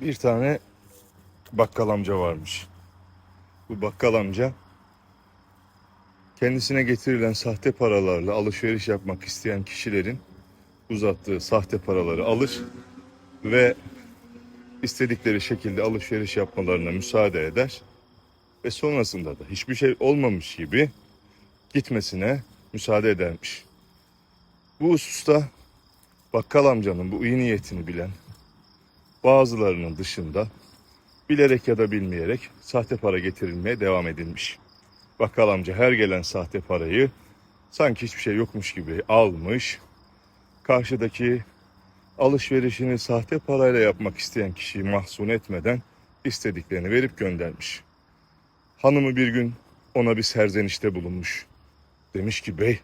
bir tane bakkal amca varmış. Bu bakkal amca kendisine getirilen sahte paralarla alışveriş yapmak isteyen kişilerin uzattığı sahte paraları alır ve istedikleri şekilde alışveriş yapmalarına müsaade eder ve sonrasında da hiçbir şey olmamış gibi gitmesine müsaade edermiş. Bu hususta bakkal amcanın bu iyi niyetini bilen bazılarının dışında bilerek ya da bilmeyerek sahte para getirilmeye devam edilmiş. Bakkal amca her gelen sahte parayı sanki hiçbir şey yokmuş gibi almış. Karşıdaki alışverişini sahte parayla yapmak isteyen kişiyi mahzun etmeden istediklerini verip göndermiş. Hanımı bir gün ona bir serzenişte bulunmuş. Demiş ki bey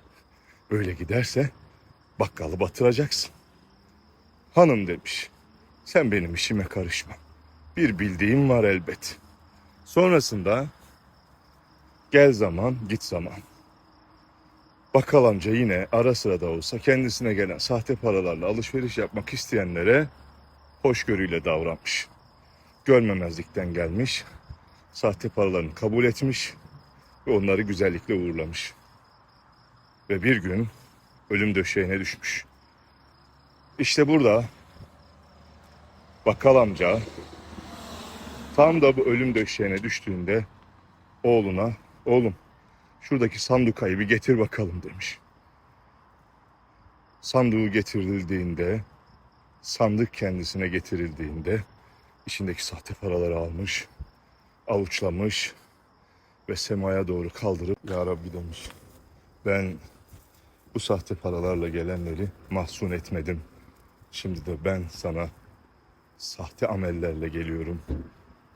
böyle giderse bakkalı batıracaksın. Hanım demiş sen benim işime karışma. Bir bildiğim var elbet. Sonrasında gel zaman git zaman. Bakkal amca yine ara sıra da olsa kendisine gelen sahte paralarla alışveriş yapmak isteyenlere hoşgörüyle davranmış. Görmemezlikten gelmiş, sahte paralarını kabul etmiş ve onları güzellikle uğurlamış. Ve bir gün ölüm döşeğine düşmüş. İşte burada bakkal amca tam da bu ölüm döşeğine düştüğünde oğluna oğlum şuradaki sandukayı bir getir bakalım demiş. Sandığı getirildiğinde sandık kendisine getirildiğinde içindeki sahte paraları almış, avuçlamış ve semaya doğru kaldırıp Ya Rabbi demiş. Ben bu sahte paralarla gelenleri mahzun etmedim. Şimdi de ben sana sahte amellerle geliyorum.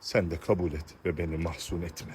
Sen de kabul et ve beni mahzun etme.